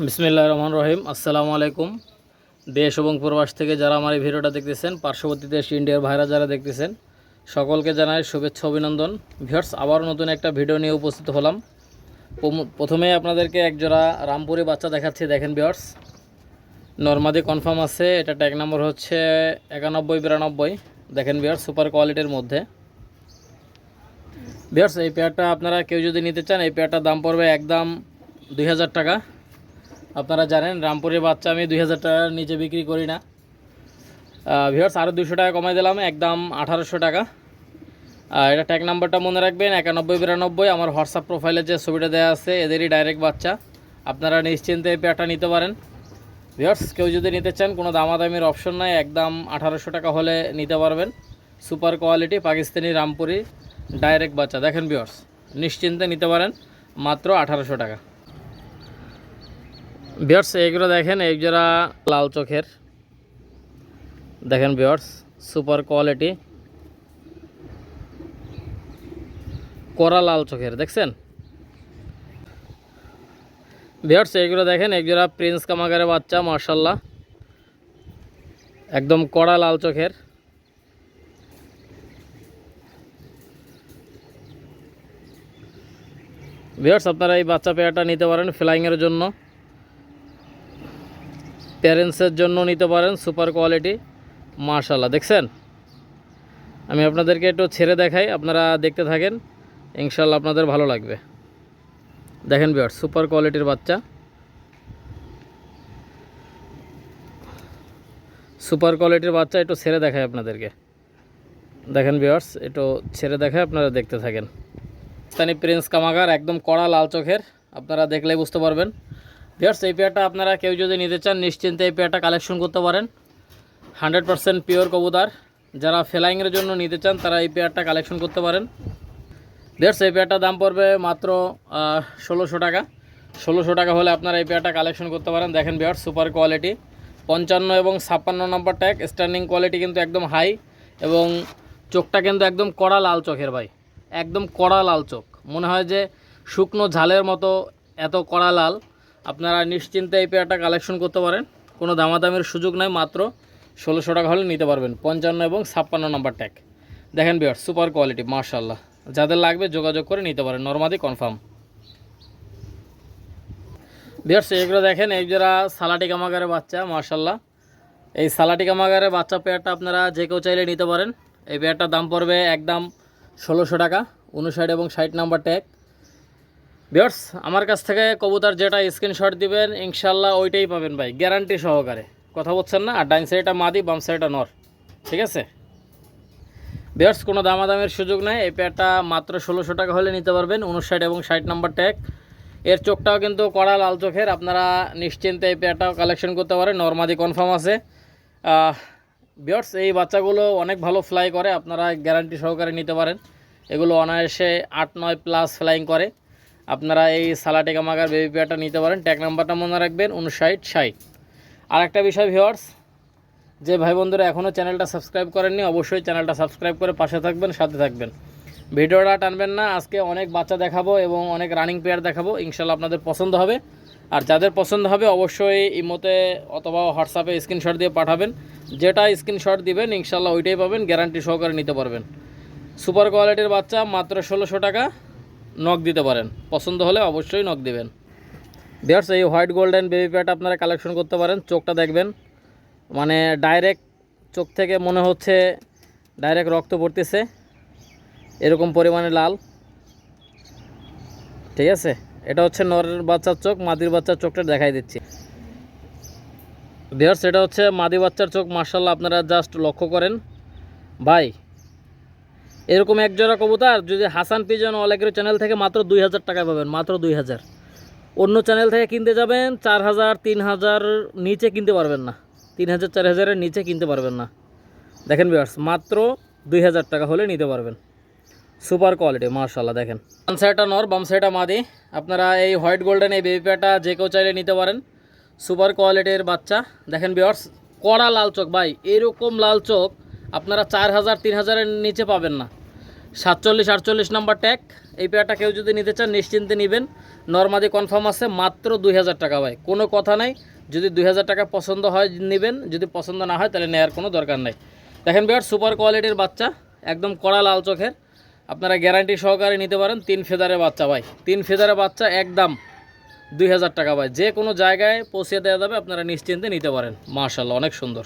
বিসমিল্লাহ রহমান রহিম। আসসালামু আলাইকুম। দেশ এবং প্রবাস থেকে যারা আমার এই ভিডিওটা দেখতেছেন, পার্শ্ববর্তী দেশ ইন্ডিয়ার ভাইরা যারা দেখতেছেন, সকলকে জানাই শুভেচ্ছা, অভিনন্দন। ভিউয়ার্স আবার নতুন একটা ভিডিও নিয়ে উপস্থিত হলাম। প্রথমে আপনাদেরকে একজোড়া রামপুরি বাচ্চা দেখাচ্ছি, দেখেন ভিউয়ার্স। নর্মাদি কনফার্ম আছে, এটা ট্যাগ নম্বর হচ্ছে একানব্বই, বিরানব্বই। দেখেন ভিউয়ার্স, সুপার কোয়ালিটির মধ্যে। ভিউয়ার্স, এই পেয়ারটা আপনারা কেউ যদি নিতে চান, এই পেয়ারটার দাম পড়বে একদম দুই হাজার টাকা। আপনারা জানেন, রামপুরের বাচ্চা আমি দুই হাজার টাকার নিচে বিক্রি করি না। ভিওর্স আরও দুশো টাকা কমাই দিলাম, একদম আঠারোশো টাকা। এটা ট্যাগ নাম্বারটা মনে রাখবেন, একানব্বই, বিরানব্বই। আমার হোয়াটসঅ্যাপ প্রোফাইলে যে ছবিটা দেওয়া আছে, এদেরই ডাইরেক্ট বাচ্চা। আপনারা নিশ্চিন্তে এই পেয়ারটা নিতে পারেন। ভিওর্স কেউ যদি নিতে চান, কোনো দামাদামির অপশন নাই, একদম আঠারোশো টাকা হলে নিতে পারবেন। Super quality Pakistani Rampuri direct বাচ্চা। দেখেন ভিওর্স নিশ্চিন্তে নিতে পারেন, মাত্র আঠারোশো টাকা। বিয়ার্স এইগুলো দেখেন, এই যারা লাল চোখের, দেখেন বিয়ার্স সুপার কোয়ালিটি কড়া লাল চোখের, দেখছেন? বিয়ার্স এইগুলো দেখেন একজোড়া প্রিন্স কামাগারের বাচ্চা মার্শাল্লাহ একদম কড়া লাল চোখের। বিয়ার্স আপনারা এই বাচ্চা পেয়ারটা নিতে পারেন ফ্লাইংয়ের জন্য। প্যারেন্টসের জন্য নিতে পারেন সুপার কোয়ালিটি মার্শাল্লাহ দেখছেন? আমি আপনাদেরকে একটু ছেড়ে দেখাই, আপনারা দেখতে থাকেন ইনশাল্লাহ আপনাদের ভালো লাগবে। দেখেন বিয়ার সুপার কোয়ালিটির বাচ্চা। সুপার কোয়ালিটির বাচ্চা একটু ছেড়ে দেখায় আপনাদেরকে। দেখেন বিয়ার্স একটু ছেড়ে দেখায় আপনারা দেখতে থাকেন। স্থানীয় প্রিন্স কামাগার, একদম কড়া, লাল চোখের। আপনারা দেখলেই বুঝতে পারবেন। ভিয়ার্স এই পেয়ারটা আপনারা কেউ যদি নিতে চান, নিশ্চিন্তে এই পেয়ারটা কালেকশন করতে পারেন। হান্ড্রেড পারসেন্ট পিওর কবুতার। যারা ফেলাইংয়ের জন্য নিতে চান, তারা এই পেয়ারটা কালেকশন করতে পারেন। ভিয়ার্স এই পেয়ারটার দাম পড়বে মাত্র ষোলোশো টাকা। ষোলোশো টাকা হলে আপনারা এই পেয়ারটা কালেকশন করতে পারেন। দেখেন ভিয়ার্স সুপার কোয়ালিটি পঞ্চান্ন এবং ছাপ্পান্ন নম্বর ট্যাগ স্ট্যান্ডিং কোয়ালিটি কিন্তু একদম হাই এবং চোখটা কিন্তু একদম কড়া লাল চোখের ভাই। একদম কড়া লাল চোখ। মনে হয় যে শুকনো ঝালের মতো এত কড়া লাল। আপনারা নিশ্চিন্তে এই পেয়ারটা কালেকশন করতে পারেন। কোনো দামাদামির সুযোগ নাই, মাত্র ষোলোশো টাকা হলে নিতে পারবেন। পঞ্চান্ন এবং ছাপ্পান্ন নম্বর ট্যাগ দেখেন বিয়ার সুপার কোয়ালিটি মার্শাল্লাহ যাদের লাগবে যোগাযোগ করে নিতে পারেন। নর্মাদি কনফার্ম বিয়ার্স এগুলো দেখেন, এই যারা সালাটি কামাগারের বাচ্চা মার্শাল্লাহ এই সালাটি কামাগারের বাচ্চা পেয়ারটা আপনারা যে কেউ চাইলে নিতে পারেন। এই পেয়ারটার দাম পড়বে একদম ষোলোশো টাকা, উনষাট এবং ষাট নাম্বার ট্যাগ বিয়ার্স আমার কাছ থেকে কবুতর যেটা স্ক্রিনশট দিবেন ইনশাল্লাহ ওইটাই পাবেন ভাই গ্যারান্টি সহকারে। কথা বলছেন না? আর ডাইন সাইডটা মাদি, বাম সাইডটা নর। ঠিক আছে? বিয়ার্স কোনো দামাদামের সুযোগ নেই। এই পেয়ারটা মাত্র ষোলোশো টাকা হলে নিতে পারবেন উনষাট এবং ষাট নাম্বার ট্যাগ এর চোখটাও কিন্তু কড়া লাল চোখের, আপনারা নিশ্চিন্তে এই পেয়ারটাও কালেকশন করতে পারেন নর্মাদি কনফার্ম আছে। বিয়ার্স এই বাচ্চাগুলো অনেক ভালো ফ্লাই করে, আপনারা গ্যারান্টি সহকারে নিতে পারেন। এগুলো অনায়াসে আট নয় প্লাস ফ্লাইং করে। আপনারা এই সালাটে মাগার বেবি পেয়ারটা নিতে পারেন। ট্যাগ নাম্বারটা মনে রাখবেন, উনষাট, ষাট। আর একটা বিষয় ভিওয়ার্স যে ভাই বন্ধুরা এখনও চ্যানেলটা সাবস্ক্রাইব করেননি, অবশ্যই চ্যানেলটা সাবস্ক্রাইব করে পাশে থাকবেন, সাথে থাকবেন। ভিডিওটা টানবেন না, আজকে অনেক বাচ্চা দেখাবো এবং অনেক রানিং পেয়ার দেখাবো, ইনশাল্লাহ আপনাদের পছন্দ হবে। আর যাদের পছন্দ হবে, অবশ্যই ইমোতে অথবা হোয়াটসঅ্যাপে স্ক্রিনশট দিয়ে পাঠাবেন। যেটা স্ক্রিনশট দিবেন, ইনশাল্লাহ ওইটাই পাবেন গ্যারান্টি সহকারে নিতে পারবেন। সুপার কোয়ালিটির বাচ্চা, মাত্র ষোলোশো টাকা। নখ দিতে পারেন। পছন্দ হলে অবশ্যই নখ দিবেন। বিয়ার্স এই হোয়াইট গোল্ডেন বেবি প্যাট আপনারা কালেকশন করতে পারেন, চোখটা দেখবেন। মানে ডাইরেক্ট চোখ থেকে মনে হচ্ছে ডাইরেক্ট রক্ত পড়তেছে। এরকম পরিমাণে লাল। ঠিক আছে? এটা হচ্ছে নরের বাচ্চার চোখ, মাদির বাচ্চার চোখটা দেখাই দিচ্ছি। বিয়ার্স এটা হচ্ছে মাদি বাচ্চার চোখ মার্শাল্লাহ আপনারা জাস্ট লক্ষ্য করেন। ভাই এরকম এক জোড়া কবুতর, যদি হাসান পিজন অলেকের চ্যানেল থেকে মাত্র দুই হাজার টাকা পাবেন, মাত্র দুই হাজার। অন্য চ্যানেল থেকে কিনতে যাবেন, চার হাজার, তিন হাজার নিচে কিনতে পারবেন না। তিন হাজার, চার হাজারের নিচে কিনতে পারবেন না। দেখেন বিয়ার্স মাত্র দুই হাজার টাকা হলে নিতে পারবেন। সুপার কোয়ালিটি মার্শাল্লাহ দেখেন। বাম সাইডটা নর, বাম সাইডটা মাদি। আপনারা এই হোয়াইট গোল্ডেন এই বেবি প্যাটা যে কেউ চাইলে নিতে পারেন। সুপার কোয়ালিটির বাচ্চা। দেখেন বিয়ার্স কড়া লাল চোখ, ভাই, এরকম লাল চোখ আপনারা চার হাজার, তিন হাজারের নিচে পাবেন না। সাতচল্লিশ, আটচল্লিশ নাম্বার ট্যাগ। এই পেয়ারটা কেউ যদি নিতে চান, নিশ্চিন্তে নেবেন। নর্মাদি কনফার্ম আছে, মাত্র দুই হাজার টাকা ভাই। কোনো কথা নাই। যদি দুই হাজার টাকা পছন্দ হয়, নেবেন। যদি পছন্দ না হয়, তাহলে নেওয়ার কোনো দরকার নাই। দেখেন বিয়ার, সুপার কোয়ালিটির বাচ্চা। একদম কড়া লাল চোখের। আপনারা গ্যারান্টি সহকারে নিতে পারেন, তিন ফেদারের বাচ্চা ভাই। তিন ফেদারের বাচ্চা একদম দুই হাজার টাকা ভাই। যে কোনো জায়গায় পৌঁছে দেওয়া যাবে, আপনারা নিশ্চিন্তে নিতে পারেন। মার্শাল্লাহ অনেক সুন্দর।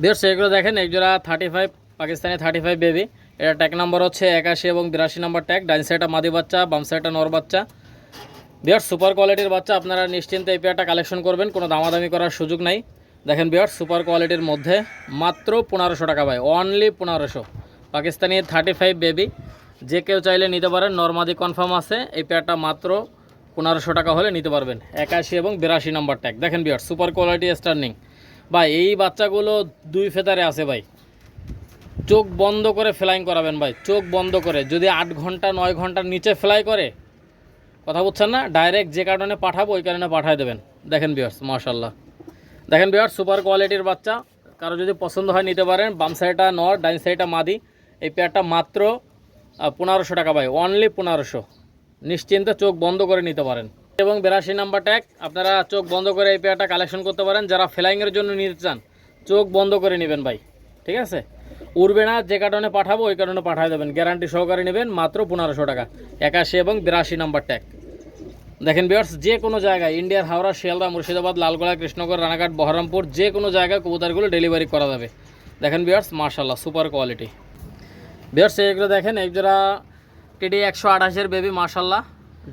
বিয়ার সেগুলো দেখেন একজোড়া thirty five Pakistani thirty five baby এটা ট্যাগ নাম্বার হচ্ছে একাশি এবং বিরাশি নাম্বার ট্যাগ ডাইন সাইডটা মাদি বাচ্চা, বাম সাইডটা নর বাচ্চা। বিয়ার সুপার কোয়ালিটির বাচ্চা আপনারা নিশ্চিন্তে এই পেয়ারটা কালেকশন করবেন, কোনো দামাদামি করার সুযোগ নাই। দেখেন বিয়ার সুপার কোয়ালিটির মধ্যে মাত্র পনেরোশো টাকা ভাই অনলি পনেরোশো। পাকিস্তানি থার্টি ফাইভ বেবি যে কেউ চাইলে নিতে পারেন নর্মাদি কনফার্ম আছে, এই পেয়ারটা মাত্র পনেরোশো টাকা হলে নিতে পারবেন। একাশি এবং বিরাশি নাম্বার ট্যাগ দেখেন বিয়ার সুপার কোয়ালিটি স্টার্নিং ভাই, এই বাচ্চাগুলো দুই ফেতারে আছে ভাই। চোখ বন্ধ করে ফ্লাইং করাবেন ভাই, চোখ বন্ধ করে। যদি আট ঘণ্টা, নয় ঘণ্টার নিচে ফ্লাই করে, কথা বলছেন না? ডাইরেক্ট যে কারণে পাঠাবো, ওই কারণে পাঠায় দেবেন। দেখেন বিয়ার্স মাশাল্লাহ দেখেন বিয়ার্স সুপার কোয়ালিটির বাচ্চা। কারও যদি পছন্দ হয়, নিতে পারেন। বাম সাইডটা নর, ডাইন সাইডটা মাদি। এই পেয়ারটা মাত্র পনেরোশো টাকা ভাই অনলি পনেরোশো। নিশ্চিন্তে চোখ বন্ধ করে নিতে পারেন। এবং বিরাশি নাম্বার ট্যাগ, আপনারা চোখ বন্ধ করে এই পেয়ারটা কালেকশন করতে পারেন। যারা ফ্লাইংয়ের জন্য নিতে চান, চোখ বন্ধ করে নেবেন ভাই। ঠিক আছে? উড়বে না, যে কারণে পাঠাবো, ওই কারণে পাঠিয়ে দেবেন। গ্যারান্টি সহকারে নেবেন মাত্র পনেরোশো টাকা। একাশি এবং বিরাশি নাম্বার ট্যাগ। দেখেন বিয়ার্স যে কোনো জায়গায়, ইন্ডিয়ার হাওড়া, শিয়ালদা, মুর্শিদাবাদ, লালগোলা কৃষ্ণগড় রানাঘাট, বহরমপুর, যে কোনো জায়গায় কবুতরগুলো ডেলিভারি করা যাবে। দেখেন বিয়ার্স মার্শাল্লাহ সুপার কোয়ালিটি বিয়ার্স এগুলো দেখেন এক জোড়া টিডি একশো আঠাশের বেবি মার্শাল্লাহ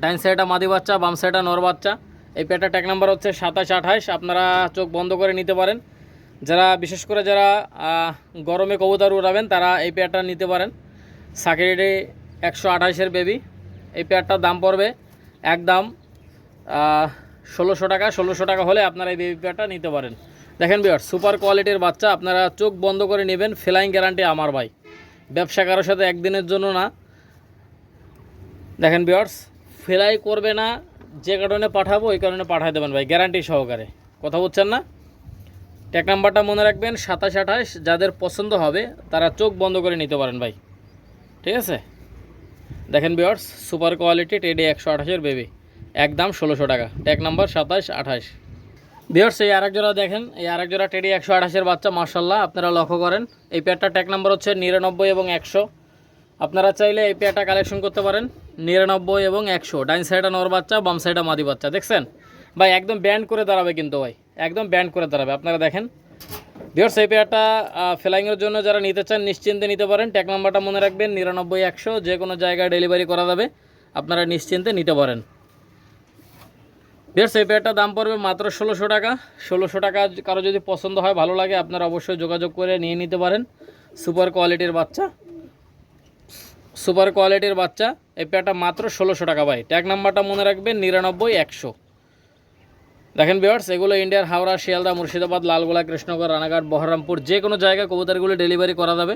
ডাইন সাইডটা মাদি বাচ্চা, বাম সাইডটা নর বাচ্চা। এই পেটা ট্যাগ নাম্বার হচ্ছে সাতাশ আঠাশ। আপনারা চোখ বন্ধ করে নিতে পারেন। যারা, বিশেষ করে যারা গরমে কবুতর উড়াবেন, তারা এই পেয়ারটা নিতে পারেন। সাকিরিডি একশো আঠাশের বেবি এই পেয়ারটার দাম পড়বে একদম ষোলোশো টাকা। ষোলোশো টাকা হলে আপনারা এই বেবি পেয়ারটা নিতে পারেন। দেখেন বিয়ার সুপার কোয়ালিটির বাচ্চা। আপনারা চোখ বন্ধ করে নেবেন। ফ্লাইং গ্যারান্টি আমার ভাই। ব্যবসা কারোর সাথে একদিনের জন্য না। দেখেন বিয়ার্স ফ্লাই করবে না, যে কারণে পাঠাবো ওই কারণে পাঠাই দেবেন ভাই গ্যারান্টি সহকারে। কথা বলছেন না? ট্যাক নাম্বারটা মনে রাখবেন, সাতাশ আঠাশ, যাদের পছন্দ হবে, তারা চোখ বন্ধ করে নিতে পারেন ভাই। ঠিক আছে? দেখেন বিয়ার্স সুপার কোয়ালিটি টেডি একশো আঠাশের বেবি একদম ষোলোশো টাকা। ট্যাক নাম্বার সাতাশ আঠাশ। বিয়ার্স এই আরেক জোড়া দেখেন, এই আরেক জোড়া টেডি একশো আঠাশের বাচ্চা মার্শাল্লাহ আপনারা লক্ষ্য করেন। এই পেয়ারটা ট্যাক নাম্বার হচ্ছে নিরানব্বই এবং একশো। আপনারা চাইলে এই পেয়ারটা কালেকশন করতে পারেন। নিরানব্বই এবং একশো। ডাইন সাইডে নর বাচ্চা, বাম সাইডে মাদি বাচ্চা, দেখছেন? ভাই, একদম ব্যান্ড করে দাঁড়াবে কিন্তু ভাই। একদম ব্যান্ড করে দাঁড়াবে। আপনারা দেখেন। বিয়ার্স এই পেয়ারটা ফ্লাইংয়ের জন্য যারা নিতে চান, নিশ্চিন্তে নিতে পারেন। ট্যাগ নাম্বারটা মনে রাখবেন, নিরানব্বই, একশো। যে কোনো জায়গায় ডেলিভারি করা যাবে। আপনারা নিশ্চিন্তে নিতে পারেন। বিয়ার্স এই পেয়ারটার দাম পড়বে মাত্র ষোলোশো টাকা। ষোলোশো টাকা কারও যদি পছন্দ হয়, ভালো লাগে, আপনারা অবশ্যই যোগাযোগ করে নিয়ে নিতে পারেন। সুপার কোয়ালিটির বাচ্চা। সুপার কোয়ালিটির বাচ্চা। এই পেয়ারটা মাত্র ষোলোশো টাকা ভাই। ট্যাগ নাম্বারটা মনে রাখবেন, নিরানব্বই, একশো। দেখেন বিয়ার্স এগুলো ইন্ডিয়ার হাওড়া, শিয়ালদা, মুর্শিদাবাদ, লালগোলা, কৃষ্ণগড়, রানাঘাট, বহরমপুর, যে কোনো জায়গায় কবুতরগুলো ডেলিভারি করা যাবে।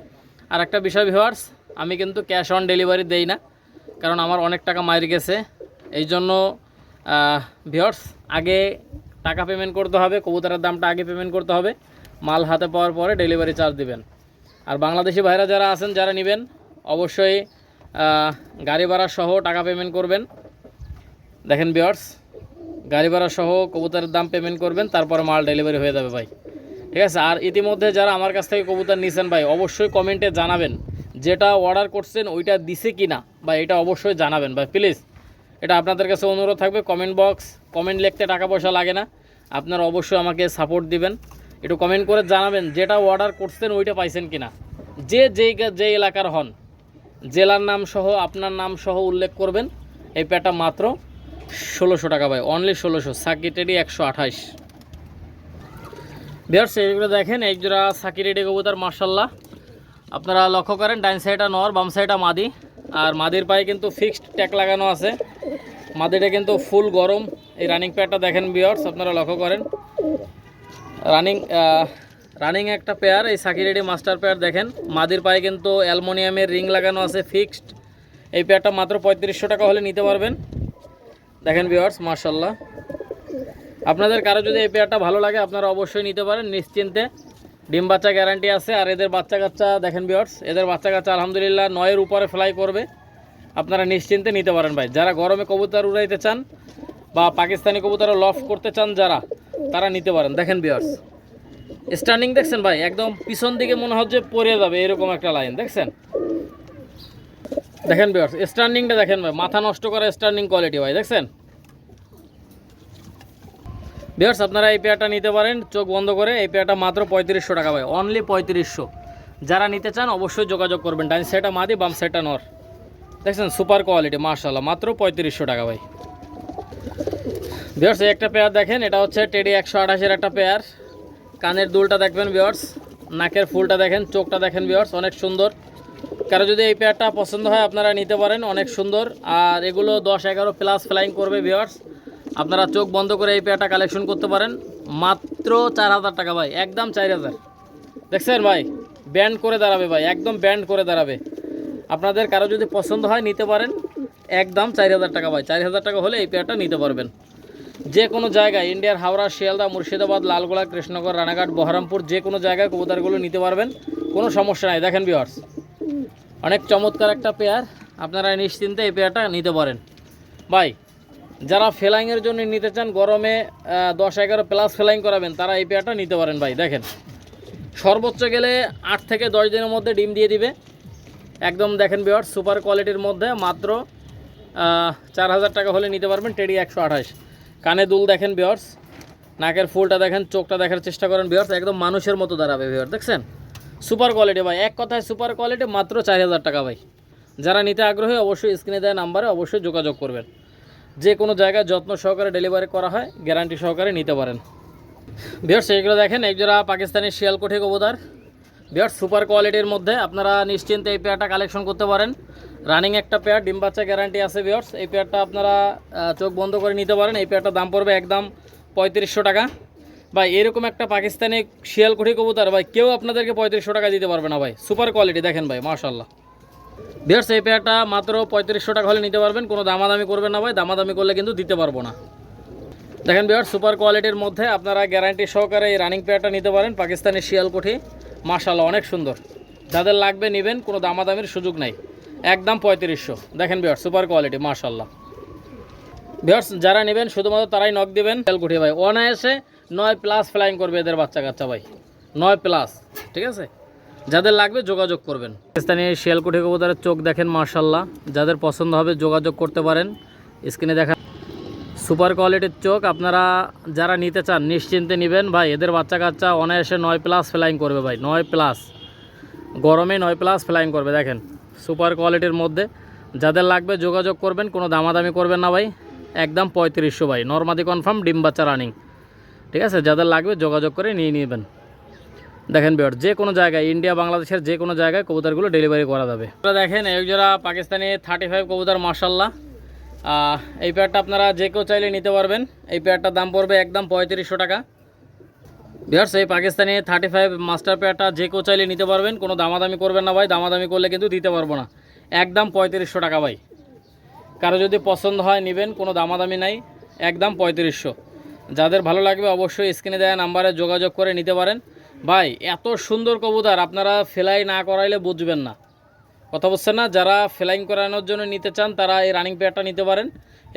আর একটা বিষয় ভিওয়ার্স আমি কিন্তু ক্যাশ অন ডেলিভারি দেই না, কারণ আমার অনেক টাকা মাইর গেছে। এই জন্য ভিওয়ার্স আগে টাকা পেমেন্ট করতে হবে, কবুতরের দামটা আগে পেমেন্ট করতে হবে। মাল হাতে পাওয়ার পরে ডেলিভারি চার্জ দিবেন। আর বাংলাদেশি ভাইরা যারা আছেন, যারা নেবেন, অবশ্যই গাড়ি ভাড়া সহ টাকা পেমেন্ট করবেন। দেখেন বিয়ার্স গাড়ি ভাড়া সহ কবুতরের দাম পেমেন্ট করবেন, তারপরে মাল ডেলিভারি হয়ে যাবে ভাই। ঠিক আছে? আর ইতিমধ্যে যারা আমার কাছ থেকে কবুতর নিয়েছেন ভাই, অবশ্যই কমেন্টে জানাবেন যেটা অর্ডার করছেন, ওইটা দিছে কি না বা এটা অবশ্যই জানাবেন ভাই প্লিজ এটা আপনাদের কাছে অনুরোধ থাকবে কমেন্ট বক্স কমেন্ট লিখতে টাকা পয়সা লাগে না। আপনারা অবশ্যই আমাকে সাপোর্ট দিবেন। একটু কমেন্ট করে জানাবেন যেটা অর্ডার করছেন, ওইটা পাইছেন কি না যে যেই যে এলাকার হন। জেলার নাম সহ, আপনার নাম সহ উল্লেখ করবেন। এই প্যাটা মাত্র ষোলোশো টাকা ভাই অনলি ষোলোশো সাকিটেডি একশো আঠাইশ বিয়ার্স এইগুলো দেখেন, এক জোড়া সাকিরেডি কবুতর মার্শাল্লাহ আপনারা লক্ষ্য করেন ডাইন সাইডটা নর, বাম সাইডটা মাদি। আর মাদির পায়ে কিন্তু ফিক্সড ট্যাক লাগানো আছে। মাদিটা কিন্তু ফুল গরম। এই রানিং প্যাডটা দেখেন বিয়ার্স আপনারা লক্ষ্য করেন। রানিং রানিং একটা পেয়ার এই সাকিরেডি মাস্টার পেয়ার দেখেন। মাদির পায়ে কিন্তু অ্যালমোনিয়ামের রিং লাগানো আছে ফিক্সড এই পেয়ারটা মাত্র পঁয়ত্রিশশো টাকা হলে নিতে পারবেন। দেখেন ভিওয়ার্স মার্শাল্লাহ আপনাদের কারও যদি এই পেয়ারটা ভালো লাগে, আপনারা অবশ্যই নিতে পারেন, নিশ্চিন্তে। ডিম বাচ্চা গ্যারান্টি আছে, আর এদের বাচ্চা কাচ্চা, দেখেন বিয়ার্স এদের বাচ্চা কাচ্চা আলহামদুলিল্লাহ নয়ের উপরে ফ্লাই করবে। আপনারা নিশ্চিন্তে নিতে পারেন ভাই। যারা গরমে কবুতর উড়াইতে চান বা পাকিস্তানি কবুতর লফ করতে চান, যারা, তারা নিতে পারেন। দেখেন বিয়ার্স স্টার্নিং দেখছেন ভাই, একদম পিছন দিকে মনে হচ্ছে পড়ে যাবে, এরকম একটা লাইন, দেখছেন? দেখেন বিয়ার্স স্টার্নিংটা দেখেন ভাই, মাথা নষ্ট করা স্টার্নিং কোয়ালিটি ভাই, দেখছেন? বিয়ার্স আপনারা এই পেয়ারটা নিতে পারেন, চোখ বন্ধ করে, এই পেয়ারটা মাত্র পঁয়ত্রিশশো টাকা ভাই অনলি পঁয়ত্রিশশো। যারা নিতে চান, অবশ্যই যোগাযোগ করবেন ডাইন সাইডটা মাদি, বাম সাইডটা নর। দেখছেন? সুপার কোয়ালিটি মার্শাল্লাহ মাত্র পঁয়ত্রিশশো টাকা ভাই। বিয়ার্স একটা পেয়ার দেখেন, এটা হচ্ছে টেডি একশো আঠাশের একটা পেয়ার কানের দুলটা দেখবেন বিয়ার্স নাকের ফুলটা দেখেন, চোখটা দেখেন বিয়ার্স অনেক সুন্দর। কারও যদি এই পেয়ারটা পছন্দ হয়, আপনারা নিতে পারেন, অনেক সুন্দর। আর এগুলো দশ এগারো প্লাস ফ্লাইং করবে বিয়ার্স আপনারা চোখ বন্ধ করে এই পেয়ারটা কালেকশন করতে পারেন। মাত্র চার হাজার টাকা ভাই, একদম চার হাজার। দেখছেন ভাই? ব্যান্ড করে দাঁড়াবে ভাই, একদম ব্যান্ড করে দাঁড়াবে। আপনাদের কারও যদি পছন্দ হয়, নিতে পারেন। একদম চার হাজার টাকা ভাই, চার হাজার টাকা হলে এই পেয়ারটা নিতে পারবেন। যে কোনো জায়গায়, ইন্ডিয়ার হাওড়া, শিয়ালদা, মুর্শিদাবাদ, লালগোলা, কৃষ্ণনগর, রানাঘাট, বহরমপুর, যে কোনো জায়গায় কবুতরগুলো নিতে পারবেন, কোনো সমস্যা নাই। দেখেন বিহার্স অনেক চমৎকার একটা পেয়ার আপনারা নিশ্চিন্তে এই পেয়ারটা নিতে পারেন। ভাই, যারা ফেলাইংয়ের জন্য নিতে চান, গরমে দশ এগারো প্লাস ফেলাইং করাবেন, তারা এই পেয়ারটা নিতে পারেন ভাই, দেখেন। সর্বোচ্চ গেলে আট থেকে দশ দিনের মধ্যে ডিম দিয়ে দিবে। একদম দেখেন বিহার সুপার কোয়ালিটির মধ্যে মাত্র চার হাজার টাকা হলে নিতে পারবেন টেডি একশো আঠাশ। কানে দুল দেখেন বিয়ার্স নাকের ফুলটা দেখেন, চোখটা দেখার চেষ্টা করেন বিয়ার্স একদম মানুষের মতো দাঁড়াবে বিয়ার দেখছেন? সুপার কোয়ালিটি ভাই, এক কথায় সুপার কোয়ালিটি মাত্র চার হাজার টাকা ভাই। যারা নিতে আগ্রহী অবশ্যই স্ক্রিনে দেওয়া নাম্বারে অবশ্যই যোগাযোগ করবেন। যে কোনো জায়গায় যত্ন সহকারে ডেলিভারি করা হয় গ্যারান্টি সহকারে নিতে পারেন। বিয়ার্স এইগুলো দেখেন একজোড়া পাকিস্তানি শিয়ালকোঠি কবুতার। বিয়ার্স, সুপার কোয়ালিটির মধ্যে আপনারা নিশ্চিন্তে এই পেয়ারটা কালেকশন করতে পারেন। রানিং একটা পেয়ার ডিম বাচ্চা গ্যারান্টি আছে বিয়ার্স। এই পেয়ারটা আপনারা চোখ বন্ধ করে নিতে পারেন। এই পেয়ারটার দাম পড়বে একদম পঁয়ত্রিশশো টাকা। ভাই, এরকম একটা পাকিস্তানি শিয়ালকুঠি কবুতর, ভাই, কেউ আপনাদেরকে পঁয়ত্রিশশো টাকা দিতে পারবে না, ভাই। সুপার কোয়ালিটি দেখেন ভাই মাশাল্লাহ বিয়ার্স, এই পেয়ারটা মাত্র পঁয়ত্রিশশো টাকা হলে নিতে পারবেন। কোনো দামাদামি করবেন না, ভাই। দামাদামি করলে কিন্তু দিতে পারব না। দেখেন বিয়ার সুপার কোয়ালিটির মধ্যে আপনারা গ্যারান্টি সহকারে এই রানিং পেয়ারটা নিতে পারেন, পাকিস্তানি শিয়ালকুঠি মাশাল্লাহ অনেক সুন্দর। যাদের লাগবে নেবেন, কোনো দামাদামির সুযোগ নাই। একদম পঁয়ত্রিশশো। দেখেন বিয়ার সুপার কোয়ালিটি মাশাল্লাহ বিয়ার্স যারা নেবেন, শুধুমাত্র তারাই নক দেবেন। শিয়ালকুঠি ভাই, অনায়াসে নয় প্লাস ফ্লাইং করবে এদের বাচ্চা কাচ্চা ভাই। নয় প্লাস ঠিক আছে? যাদের লাগবে, যোগাযোগ করবেন। পাকিস্তানি শিয়ালকুঠি কবুতরের চোখ দেখেন মার্শাল্লাহ যাদের পছন্দ হবে, যোগাযোগ করতে পারেন। স্ক্রিনে দেখা সুপার কোয়ালিটির চোখ আপনারা যারা নিতে চান, নিশ্চিন্তে নেবেন। ভাই, এদের বাচ্চা কাচ্চা অনায়াসে নয় প্লাস ফ্লাইং করবে ভাই, নয় প্লাস। গরমে নয় প্লাস ফ্লাইং করবে, দেখেন। সুপার কোয়ালিটির মধ্যে। যাদের লাগবে যোগাযোগ করবেন, কোনো দামাদামি করবেন না ভাই। একদম পঁয়ত্রিশশো ভাই, নর্মাদি কনফার্ম, ডিম বাচ্চা রানিং। ঠিক আছে? যাদের লাগবে যোগাযোগ করে নিয়ে নেবেন। দেখেন বিয়ার যে কোনো জায়গায়, ইন্ডিয়া, বাংলাদেশের যে কোনো জায়গায় কবুতরগুলো ডেলিভারি করা যাবে। দেখেন, এক পাকিস্তানি থার্টি ফাইভ কবুতর মার্শাল্লাহ এই পেয়ারটা আপনারা যে কেউ চাইলে নিতে পারবেন। এই পেয়ারটার দাম পড়বে একদম পঁয়ত্রিশশো টাকা। বিহার্স এই পাকিস্তানি থার্টি ফাইভ মাস্টার পেয়ারটা যে কেউ চাইলে নিতে পারবেন, কোনো দামাদামি করবেন না ভাই, দামাদামি করলে কিন্তু দিতে পারব না। একদম পঁয়ত্রিশশো টাকা ভাই। কারও যদি পছন্দ হয়, নেবেন, কোনো দামাদামি নাই, একদম পঁয়ত্রিশশো। যাদের ভালো লাগবে, অবশ্যই স্ক্রিনে দেওয়া নাম্বারে যোগাযোগ করে নিতে পারেন। ভাই, এত সুন্দর কবুতর, আপনারা ফেলাই না করাইলে বুঝবেন না। কথা বলছেন না, যারা ফ্লাইং করানোর জন্য নিতে চান, তারা এই রানিং পেয়ারটা নিতে পারেন।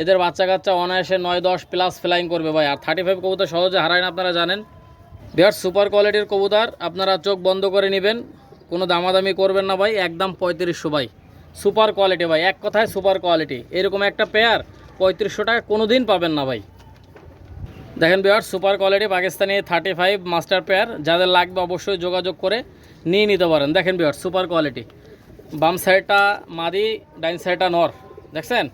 এদের বাচ্চা কাচ্চা অনায়াসে নয় দশ প্লাস ফ্লাইং করবে ভাই। আর থার্টি ফাইভ কবুতর সহজে হারায় না, আপনারা জানেন। বিহার সুপার কোয়ালিটির কবুতর, আপনারা চোখ বন্ধ করে নেবেন। কোনো দামাদামি করবেন না ভাই, একদম পঁয়ত্রিশশো ভাই। সুপার কোয়ালিটি ভাই, এক কথায় সুপার কোয়ালিটি এরকম একটা পেয়ার পঁয়ত্রিশশো টাকা কোনো দিন পাবেন না ভাই। দেখেন Bihar super quality Pakistani thirty five master pair যাদের লাগবে অবশ্যই যোগাযোগ করে নিয়ে নিতে পারেন। দেখেন বিহার সুপার কোয়ালিটি বাম সাইডটা মাদি, ডাইন সাইডটা নর। দেখছেন?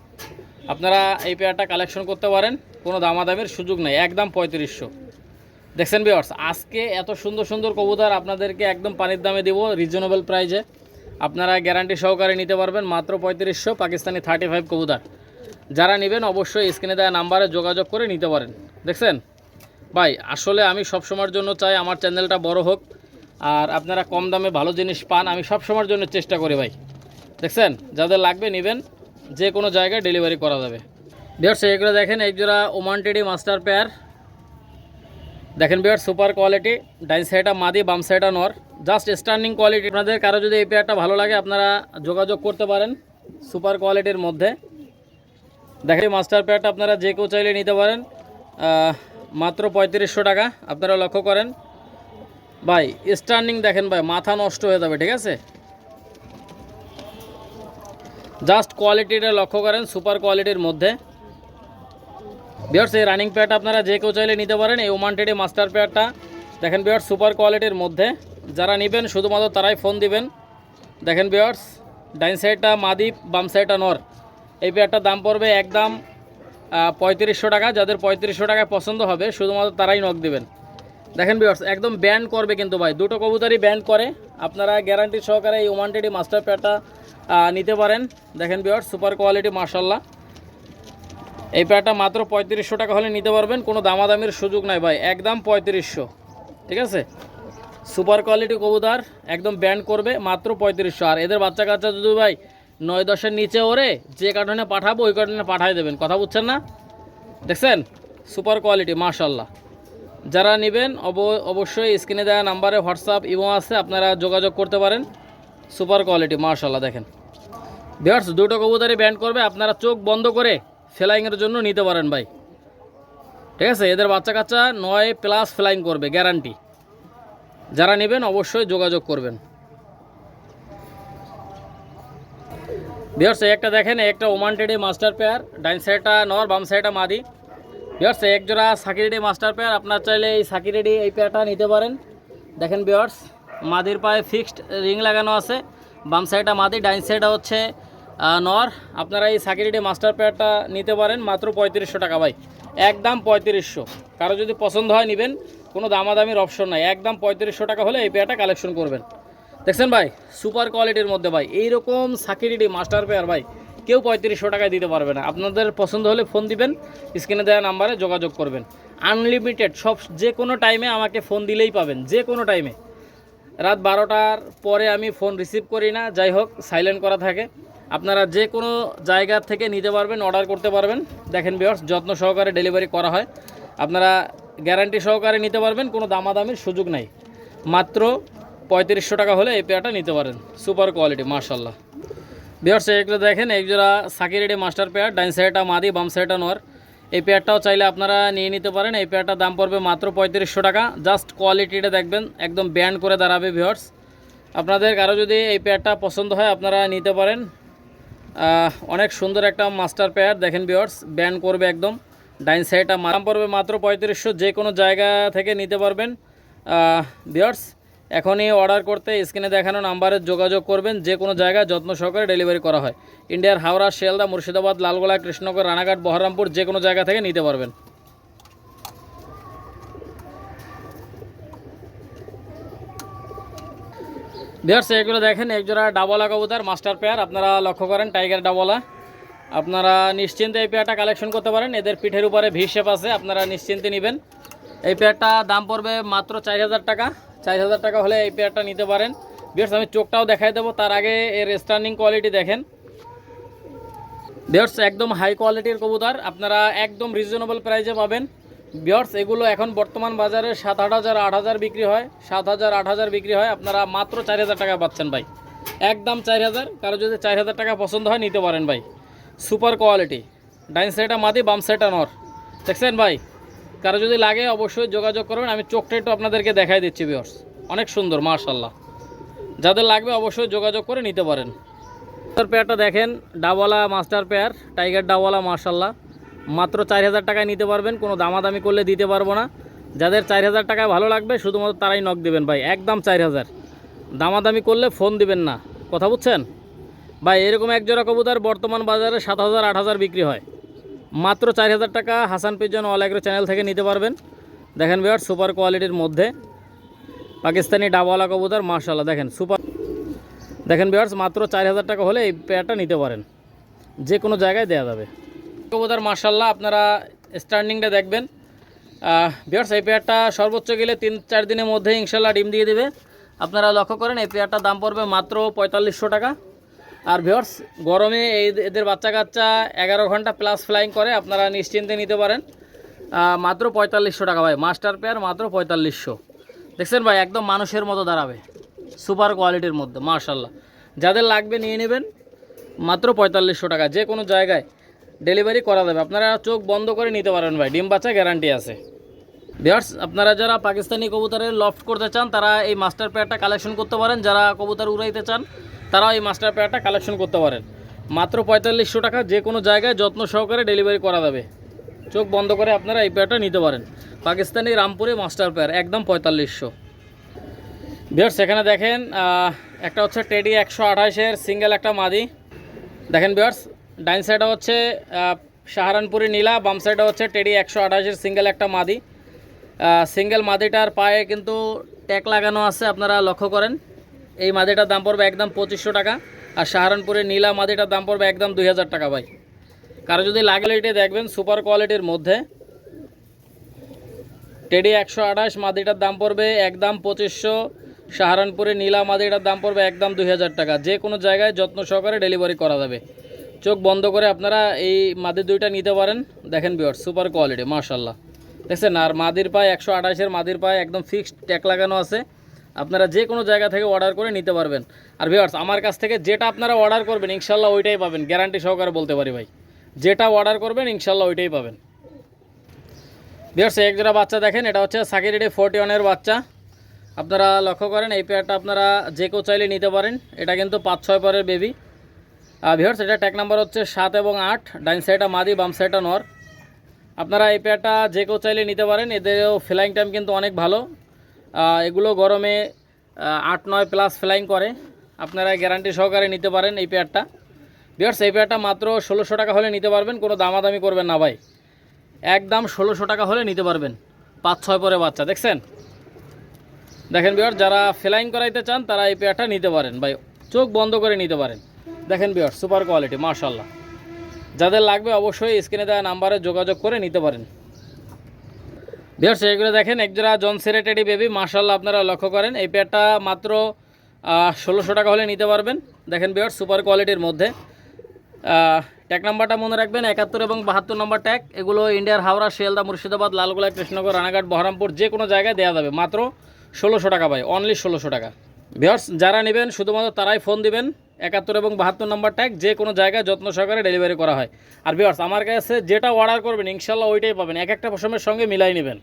আপনারা এই পেয়ারটা কালেকশন করতে পারেন, কোনো দামাদামের সুযোগ নেই, একদম পঁয়ত্রিশশো। দেখছেন বিয়ার্স আজকে এত সুন্দর সুন্দর কবুতর আপনাদেরকে একদম পানির দামে দেবো রিজনেবল প্রাইজে আপনারা গ্যারান্টি সহকারে নিতে পারবেন মাত্র পঁয়ত্রিশশো, পাকিস্তানি থার্টি ফাইভ কবুতর। যারা নেবেন অবশ্যই স্ক্রিনে দেওয়া নাম্বারে যোগাযোগ করে নিতে পারেন। দেখছেন? ভাই, আসলে আমি সব সময়ের জন্য চাই আমার চ্যানেলটা বড় হোক। আর আপনারা কম দামে ভালো জিনিস পান, আমি সব সময়ের জন্য চেষ্টা করি ভাই। দেখছেন? যাদের লাগবে নেবেন, যে কোনো জায়গায় ডেলিভারি করা যাবে। বিয়ার্স এগুলো দেখেন এক জোড়া ওমান টেডি মাস্টার পেয়ার দেখেন বিয়ার সুপার কোয়ালিটি ডাইন সাইডটা মাদি, বাম সাইডটা নর। জাস্ট স্ট্যান্ডিং কোয়ালিটি আপনাদের কারও যদি এই পেয়ারটা ভালো লাগে, আপনারা যোগাযোগ করতে পারেন সুপার কোয়ালিটির মধ্যে। দেখেন মাস্টার পেয়ারটা আপনারা যে কেউ চাইলে নিতে পারেন মাত্র পঁয়ত্রিশশো টাকা। আপনারা লক্ষ্য করেন ভাই স্টার্নিং দেখেন ভাই, মাথা নষ্ট হয়ে যাবে, ঠিক আছে? জাস্ট কোয়ালিটিটা লক্ষ্য করেন সুপার কোয়ালিটির মধ্যে। বিয়ার্স এই রানিং প্যাড আপনারা যে কেউ চাইলে নিতে পারেন, এই ওমান টেডি মাস্টার প্যাডটা দেখেন বিয়ার্স সুপার কোয়ালিটির মধ্যে। যারা নেবেন, শুধুমাত্র তারাই ফোন দিবেন। দেখেন বিয়ার্স ডাইন সাইডটা মাদি বাম সাইডটা নর। এই প্যাডটার দাম পড়বে একদম পঁয়ত্রিশশো টাকা। যাদের পঁয়ত্রিশশো টাকায় পছন্দ হবে, শুধুমাত্র তারাই নখ দিবেন। দেখেন বিয়ার্স একদম ব্যান্ড করবে কিন্তু ভাই। দুটো কবুতরই ব্যান্ড করে। আপনারা গ্যারান্টি সহকারে এই ওমান টেডি মাস্টার প্যাডটা নিতে পারেন। দেখেন বিয়ার্স সুপার কোয়ালিটি মার্শাল্লাহ এই প্যাডটা মাত্র পঁয়ত্রিশশো টাকা হলে নিতে পারবেন। কোনো দামাদামির সুযোগ নাই ভাই। একদম পঁয়ত্রিশশো। ঠিক আছে? সুপার কোয়ালিটি কবুতর, একদম ব্যান্ড করবে মাত্র পঁয়ত্রিশশো। আর এদের বাচ্চা কাচ্চা যদি ভাই নয় দশের নিচে ওরে যে কার্টনে পাঠাবো, ওই কার্টনে পাঠাই দেবেন। কথা বুঝছেন না? দেখছেন? সুপার কোয়ালিটি মাশাল্লাহ যারা নেবেন, অব, অবশ্যই স্ক্রিনে দেওয়া নাম্বারে হোয়াটসঅ্যাপ, ইমো আছে, আপনারা যোগাযোগ করতে পারেন। সুপার কোয়ালিটি মাশাল্লাহ দেখেন। বিহার্স দুটো কবুতরই ব্যান্ড করবে, আপনারা চোখ বন্ধ করে ফ্লাইংয়ের জন্য নিতে পারেন, ভাই। ঠিক আছে, এদের বাচ্চা কাচ্চা নয় প্লাস ফ্লাইং করবে, গ্যারান্টি। যারা নেবেন, অবশ্যই যোগাযোগ করবেন। বিহার্স একটা দেখেন একটা ওমান টেডি মাস্টার পেয়ার ডাইন সাইডটা নর, বাম সাইডটা মাদি। বিহার্স এক জোড়া সাকিরেডি মাস্টার পেয়ার আপনার চাইলে এই সাকিরেডি এই পেয়ারটা নিতে পারেন। দেখেন বিহার্স মাদির পায়ে ফিক্সড রিং লাগানো আছে। বাম সাইডটা মাদি, ডাইন সাইডটা হচ্ছে নর। আপনারা এই সাকিরিটি মাস্টার পেয়ারটা নিতে পারেন, মাত্র পঁয়ত্রিশশো টাকা ভাই। একদম পঁয়ত্রিশশো। কারও যদি পছন্দ হয় নেবেন, কোনো দামাদামির অপশন নাই। একদম পঁয়ত্রিশশো টাকা হলে এই পেয়ারটা কালেকশন করবেন। দেখছেন ভাই সুপার কোয়ালিটির মধ্যে ভাই, এইরকম সাকিরিটি মাস্টার পেয়ার ভাই কেউ পঁয়ত্রিশশো টাকায় দিতে পারবে না। আপনাদের পছন্দ হলে ফোন দিবেন স্ক্রিনে দেওয়া নাম্বারে যোগাযোগ করবেন। আনলিমিটেড সব যে কোনো টাইমে আমাকে ফোন দিলেই পাবেন, যে কোনো টাইমে রাত বারোটার পরে আমি ফোন রিসিভ করি না, যাই হোক সাইলেন্ট করা থাকে। আপনারা যে কোনো জায়গা থেকে নিতে পারবেন অর্ডার করতে পারবেন। দেখেন বিয়ার্স যত্ন সহকারে ডেলিভারি করা হয়। আপনারা গ্যারান্টি সহকারে নিতে পারবেন, কোনো দামাদামির সুযোগ নাই। মাত্র পঁয়ত্রিশশো টাকা হলে এই পেয়ারটা নিতে পারেন। সুপার কোয়ালিটি মার্শাল্লাহ বিয়ার্স এগুলো দেখেন এক জোড়া সাকিরেডি মাস্টার পেয়ার, ডাইন সাইডটা মাদি, বাম সাইডটা নর। এই পেয়ারটাও চাইলে আপনারা নিয়ে নিতে পারেন। এই পেয়ারটার দাম পড়বে মাত্র পঁয়ত্রিশশো টাকা। জাস্ট কোয়ালিটিটা দেখবেন, একদম ব্যান্ড করে দাঁড়াবে ভিওর্স আপনাদের কারও যদি এই পেয়ারটা পছন্দ হয়, আপনারা নিতে পারেন। অনেক সুন্দর একটা মাস্টার পেয়ার, দেখেন ভিওর্স ব্যান্ড করবে একদম। ডাইন সাইডটা দাম পড়বে মাত্র পঁয়ত্রিশশো, যে কোনো জায়গা থেকে নিতে পারবেন। ভিওর্স এখনই অর্ডার করতে স্ক্রিনে দেখানো নাম্বারে যোগাযোগ করবেন, যে কোনো জায়গায় যত্ন সহকারে ডেলিভারি করা হয়। ইন্ডিয়ার হাওড়া, শিয়ালদা, মুর্শিদাবাদ, লালগোলা, কৃষ্ণনগর, রানাঘাট, বহরমপুর যে কোনো জায়গা থেকে নিতে পারবেন। ভিউয়ার্স এগুলো দেখেন, একজোড়া ডাবলা কবুতর মাস্টার পেয়ার আপনারা লক্ষ্য করেন টাইগার ডাবলা। আপনারা নিশ্চিন্তে এই পেয়ারটা কালেকশন করতে পারেন, এদের পিঠের উপরে ভি শেপ আছে, আপনারা নিশ্চিন্তে নেবেন। এই পেয়ারটা দাম পড়বে মাত্র চার হাজার টাকা। চার হাজার টাকা হলে এই পেয়ারটা নিতে পারেন। ভিউয়ার্স আমি চোখটাও দেখাই দেবো। তার আগে এর স্ট্যান্ডিং কোয়ালিটি দেখেন। ভিউয়ার্স একদম হাই কোয়ালিটির কবুতর। আপনারা একদম রিজনেবল প্রাইসে পাবেন। ভিউয়ার্স এগুলো এখন বর্তমান বাজারে সাত আট হাজার আট হাজার বিক্রি হয়। সাত হাজার, আট হাজার বিক্রি হয়। আপনারা মাত্র চার হাজার টাকা পাচ্ছেন ভাই। একদম চার হাজার। কারও যদি চার হাজার টাকা পছন্দ হয়, নিতে পারেন ভাই। সুপার কোয়ালিটি ডাইন সাইডটা মাদি, বাম সাইডটা নর। দেখছেন ভাই? কারও যদি লাগে অবশ্যই যোগাযোগ করবেন, আমি চোখটা একটু আপনাদেরকে দেখাই দিচ্ছি ভিউয়ার্স অনেক সুন্দর মার্শাল্লাহ যাদের লাগবে অবশ্যই যোগাযোগ করে নিতে পারেন। পেয়ারটা দেখেন ডাওয়ালা মাস্টার পেয়ার, টাইগার ডাওয়ালা মার্শাল্লাহ মাত্র চার হাজার টাকায় নিতে পারবেন, কোনো দামাদামি করলে দিতে পারব না। যাদের চার হাজার টাকায় ভালো লাগবে, শুধুমাত্র তারাই নক দেবেন, ভাই, একদম চার হাজার। দামাদামি করলে ফোন দিবেন না। কথা বুঝছেন? ভাই, এরকম এক জোড়া কবুতর বর্তমান বাজারে সাত হাজার, আট হাজার বিক্রি হয়। মাত্র চার হাজার টাকা Hasan pigeon all agro channel থেকে নিতে পারবেন। দেখেন বিয়ার সুপার কোয়ালিটির মধ্যে। পাকিস্তানি ডাবওয়ালা কবুতর মার্শাল্লাহ দেখেন সুপার দেখেন বিয়ার্স মাত্র চার হাজার টাকা হলে এই পেয়ারটা নিতে পারেন। যে কোনো জায়গায় দেওয়া যাবে। কবুতর মার্শাল্লাহ আপনারা স্ট্যান্ডিংটা দেখবেন। বিয়ার্স এই পেয়ারটা সর্বোচ্চ গেলে তিন, চার দিনের মধ্যে ইনশাল্লাহ ডিম দিয়ে দেবে। আপনারা লক্ষ্য করেন, এই পেয়ারটার দাম পড়বে মাত্র পঁয়তাল্লিশশো টাকা। আর ভিওর্স গরমে এই এদের বাচ্চা কাচ্চা এগারো ঘণ্টা প্লাস ফ্লাইং করে, আপনারা নিশ্চিন্তে নিতে পারেন। মাত্র পঁয়তাল্লিশশো টাকা ভাই মাস্টার পেয়ার মাত্র পঁয়তাল্লিশশো। দেখছেন ভাই, একদম মানুষের মতো দাঁড়াবে। সুপার কোয়ালিটির মধ্যে মার্শাল্লাহ যাদের লাগবে নিয়ে নেবেন, মাত্র পঁয়তাল্লিশশো টাকা। যে কোনো জায়গায় ডেলিভারি করা যাবে। আপনারা চোখ বন্ধ করে নিতে পারেন ভাই, ডিম বাচ্চা গ্যারান্টি আছে। বিয়ার্স আপনারা যারা পাকিস্তানি কবুতরের লফট করতে চান, তারা এই মাস্টার পেয়ারটা কালেকশন করতে পারেন। যারা কবুতর উড়াইতে চান তারা এই মাস্টার পেয়ারটা কালেকশন করতে পারেন। মাত্র পঁয়তাল্লিশশো টাকা, যে কোনো জায়গায় যত্ন সহকারে ডেলিভারি করা যাবে। চোখ বন্ধ করে আপনারা এই পেয়ারটা নিতে পারেন। পাকিস্তানি রামপুরে মাস্টার পেয়ার একদম পঁয়তাল্লিশশো। বিয়ার্স এখানে দেখেন একটা হচ্ছে টেডি একশো আঠাশের সিঙ্গেল একটা মাদি। দেখেন বিয়ার্স ডাইন সাইডে হচ্ছে সাহারানপুরি নীলা, বাম সাইডে হচ্ছে টেডি একশো আঠাশের সিঙ্গেল একটা মাদি। সিঙ্গেল মাদিটার পায়ে কিন্তু ট্যাক লাগানো আছে, আপনারা লক্ষ্য করেন। এই মাদিটার দাম পড়বে একদম পঁচিশশো টাকা, আর সাহারানপুরের নীলা মাদিটার দাম পড়বে একদম দুই হাজার টাকা ভাই। কারও যদি লাগলে এটি দেখবেন সুপার কোয়ালিটির মধ্যে। টেডি একশো আঠাশ মাদিটার দাম পড়বে একদম পঁচিশশো সাহারানপুরে নীলা মাদিটার দাম পড়বে একদম দুই হাজার টাকা। যে কোনো জায়গায় যত্ন সহকারে ডেলিভারি করা যাবে। চোখ বন্ধ করে আপনারা এই মাদি দুইটা নিতে পারেন। দেখেন বিয়ার সুপার কোয়ালিটি মাশাল্লাহ দেখছেন, আর মাদির পায়ে একশো আঠাশের মাদির পায়ে একদম ফিক্সড ট্যাক লাগানো আছে। আপনারা যে কোনো জায়গা থেকে অর্ডার করে নিতে পারবেন। আর ভিওয়ার্স আমার কাছ থেকে যেটা আপনারা অর্ডার করবেন, ইনশাল্লাহ ওইটাই পাবেন। গ্যারান্টি সহকারে বলতে পারি ভাই। যেটা অর্ডার করবেন, ইনশাল্লাহ ওইটাই পাবেন। বিয়ার্স এক জোড়া বাচ্চা দেখেন, এটা হচ্ছে সাকিরিডি ফোরটি ওয়ানের বাচ্চা। আপনারা লক্ষ্য করেন, এই পেয়ারটা আপনারা যে কেউ চাইলে নিতে পারেন। এটা কিন্তু পাঁচ ছয় পরের বেবি ভিওর্স এটা ট্যাক নাম্বার হচ্ছে সাত এবং আট। ডাইন সাইডটা মাদি, বাম সাইডটা নর। আপনারা এই পেয়ারটা যে কেউ চাইলে নিতে পারেন, এদেরও ফ্লাইং টাইম কিন্তু অনেক ভালো। এগুলো গরমে আট, নয় প্লাস ফ্লাইং করে। আপনারা গ্যারান্টি সহকারে নিতে পারেন এই পেয়ারটা বিয়ার্স এই পেয়ারটা মাত্র ষোলোশো টাকা হলে নিতে পারবেন, কোনো দামাদামি করবেন না ভাই। একদম ষোলোশো টাকা হলে নিতে পারবেন, পাঁচ, ছয় পরে বাচ্চা, দেখছেন? দেখেন বিয়ার যারা ফ্লাইং করাইতে চান, তারা এই পেয়ারটা নিতে পারেন ভাই। চোখ বন্ধ করে নিতে পারেন। দেখেন বিয়ার সুপার কোয়ালিটি মার্শাল্লাহ যাদের লাগবে অবশ্যই স্ক্রিনে দেওয়া নাম্বারে যোগাযোগ করে নিতে পারেন। বিয়ার্স এগুলো দেখেন, একজোড়া জন সেরেটেডি বেবি মার্শাল্লাহ আপনারা লক্ষ্য করেন, এই পেয়ারটা মাত্র ষোলোশো টাকা হলে নিতে পারবেন। দেখেন বিয়ার সুপার কোয়ালিটির মধ্যে। ট্যাগ নাম্বারটা মনে রাখবেন, একাত্তর এবং বাহাত্তর নম্বর ট্যাগ এগুলো ইন্ডিয়ার হাওড়া, শিয়ালদা, মুর্শিদাবাদ, লালগোলা, কৃষ্ণনগর, রানাঘাট, বহরমপুর, যে কোনো জায়গায় দেওয়া যাবে। মাত্র ষোলোশো টাকা ভাই অনলি ষোলোশো টাকা। ভিওর্স যারা নেবেন, শুধুমাত্র তারাই ফোন দিবেন। একাত্তর এবং বাহাত্তর নম্বর ট্যাগ যে কোনো জায়গায় যত্ন সহকারে ডেলিভারি করা হয়। আর ভিওর্স আমার কাছে যেটা অর্ডার করবেন, ইনশাল্লাহ ওইটাই পাবেন। এক একটা পশমের সঙ্গে মিলাই নেবেন।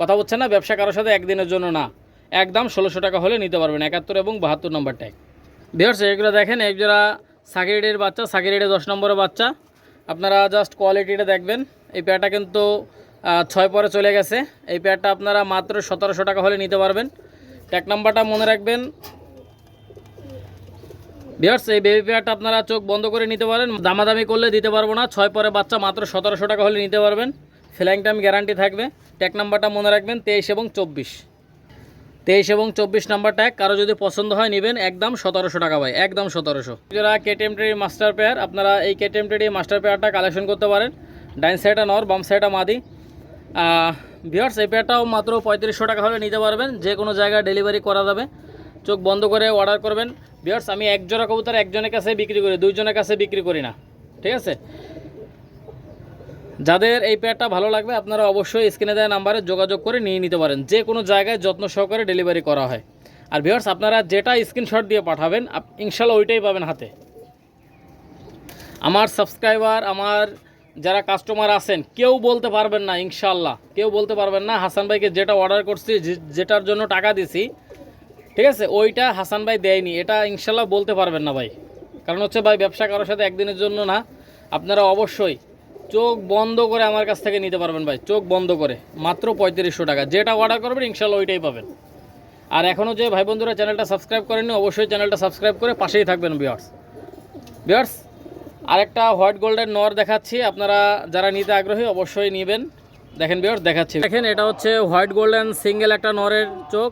কথা বলছেন না, ব্যবসা কারোর সাথে একদিনের জন্য না। একদম ষোলোশো টাকা হলে নিতে পারবেন, একাত্তর এবং বাহাত্তর নম্বর ট্যাগ ভিওর্স এগুলো দেখেন একজোড়া সাকিরেডের বাচ্চা, সাকিরেডের দশ নম্বরের বাচ্চা। আপনারা জাস্ট কোয়ালিটিটা দেখবেন। এই পেয়ারটা কিন্তু ছয় পরে চলে গেছে। এই পেয়ারটা আপনারা মাত্র সতেরোশো টাকা হলে নিতে পারবেন। ট্যাগ নাম্বারটা মনে রাখবেন বিয়ার্স এই বেবি পেয়ারটা আপনারা চোখ বন্ধ করে নিতে পারেন। দামাদামি করলে দিতে পারব না। ছয় পরে বাচ্চা মাত্র সতেরোশো টাকা হলে নিতে পারবেন। ফ্ল্যাং টাইম গ্যারান্টি থাকবে। ট্যাগ নাম্বারটা মনে রাখবেন, তেইশ এবং চব্বিশ। তেইশ এবং চব্বিশ নাম্বার ট্যাগ কারও যদি পছন্দ হয় নেবেন, একদম সতেরোশো টাকা ভাই, একদম সতেরোশো। যারা কেটিএম টেডি মাস্টার পেয়ার আপনারা এই কেটিএম টেডি মাস্টার পেয়ারটা কালেকশন করতে পারেন। ডাইন সাইডটা নর, বাম সাইডটা মাদি। ভিওর্স এই পেয়ারটাও মাত্র পঁয়ত্রিশশো টাকা হলে নিতে পারবেন। যে কোনো জায়গায় ডেলিভারি করা যাবে। চোখ বন্ধ করে অর্ডার করবেন। ভিওর্স আমি এক জোড়া কবুতর একজনের কাছে বিক্রি করি, দুইজনের কাছে বিক্রি করি না। ঠিক আছে? যাদের এই পেয়ারটা ভালো লাগবে, আপনারা অবশ্যই স্ক্রিনে দেওয়া নাম্বারে যোগাযোগ করে নিয়ে নিতে পারেন। যে কোনো জায়গায় যত্ন সহকারে ডেলিভারি করা হয়। আর ভিওর্স আপনারা যেটা স্ক্রিনশট দিয়ে পাঠাবেন ইনশাল্লাহ ওইটাই পাবেন হাতে। আমার সাবস্ক্রাইবার আমার যারা কাস্টমার আছেন, কেউ বলতে পারবেন না, ইনশাল্লাহ। কেউ বলতে পারবেন না, হাসান ভাইকে যেটা অর্ডার করছি যেটার জন্য টাকা দিছি ঠিক আছে? ওইটা হাসান ভাই দেয়নি। এটা ইনশাল্লাহ বলতে পারবেন না ভাই। কারণ হচ্ছে ভাই, ব্যবসা কারোর সাথে একদিনের জন্য না। আপনারা অবশ্যই চোখ বন্ধ করে আমার কাছ থেকে নিতে পারবেন ভাই, চোখ বন্ধ করে। মাত্র পঁয়ত্রিশশো টাকা। যেটা অর্ডার করবেন, ইনশাল্লাহ ওইটাই পাবেন। আর এখনও যে ভাই বন্ধুরা চ্যানেলটা সাবস্ক্রাইব করেননি, অবশ্যই চ্যানেলটা সাবস্ক্রাইব করে পাশেই থাকবেন বিয়ার্স বিয়ার্স আরেকটা হোয়াইট গোল্ডের নর দেখাচ্ছি। আপনারা যারা নিতে আগ্রহী, অবশ্যই নেবেন। দেখেন বিয়ার্স দেখাচ্ছি। দেখেন, এটা হচ্ছে হোয়াইট গোল্ডেন সিঙ্গেল একটা নরের চোখ।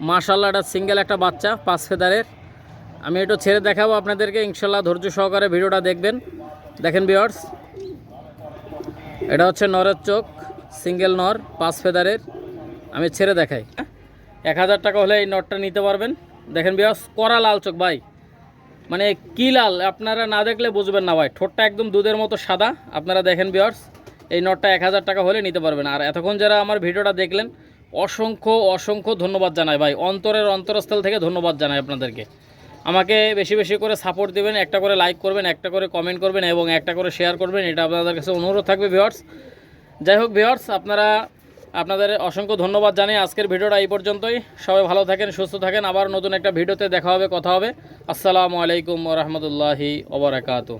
মাশাল্লাহ এটা সিঙ্গেল একটা বাচ্চা, পাঁচ ফেদারের। আমি একটু ছেড়ে দেখাবো আপনাদেরকে ইনশাল্লাহ ধৈর্য সহকারে ভিডিওটা দেখবেন। দেখেন বিয়ার্স এটা হচ্ছে নরের চোখ, সিঙ্গেল নর, পাঁচ ফেদারের। আমি ছেড়ে দেখাই। এক হাজার টাকা হলে এই নটটা নিতে পারবেন। দেখেন বিয়ার্স করা লাল চোখ ভাই। মানে কি লাল, আপনারা না দেখলে বুঝবেন না ভাই। ঠোঁটটা একদম দুধের মতো সাদা। আপনারা দেখেন বিয়ার্স এই নটটা এক হাজার টাকা হলে নিতে পারবেন। আর এতক্ষণ যারা আমার ভিডিওটা দেখলেন অসংখ্য অসংখ্য ধন্যবাদ জানাই ভাই। অন্তরের অন্তরস্থল থেকে ধন্যবাদ জানাই আপনাদেরকে। আমাকে বেশি বেশি করে সাপোর্ট দেবেন, একটা করে লাইক করবেন, একটা করে কমেন্ট করবেন এবং একটা করে শেয়ার করবেন, এটা আপনাদের কাছে অনুরোধ থাকবে ভিওয়ার্স যাই হোক ভিওয়ার্স আপনারা, আপনাদের অসংখ্য ধন্যবাদ জানাই আজকের ভিডিওটা এই পর্যন্তই। সবাই ভালো থাকেন, সুস্থ থাকেন। আবার নতুন একটা ভিডিওতে দেখা হবে, কথা হবে। আসসালামু আলাইকুম রহমতুল্লাহি ওবরাকাতু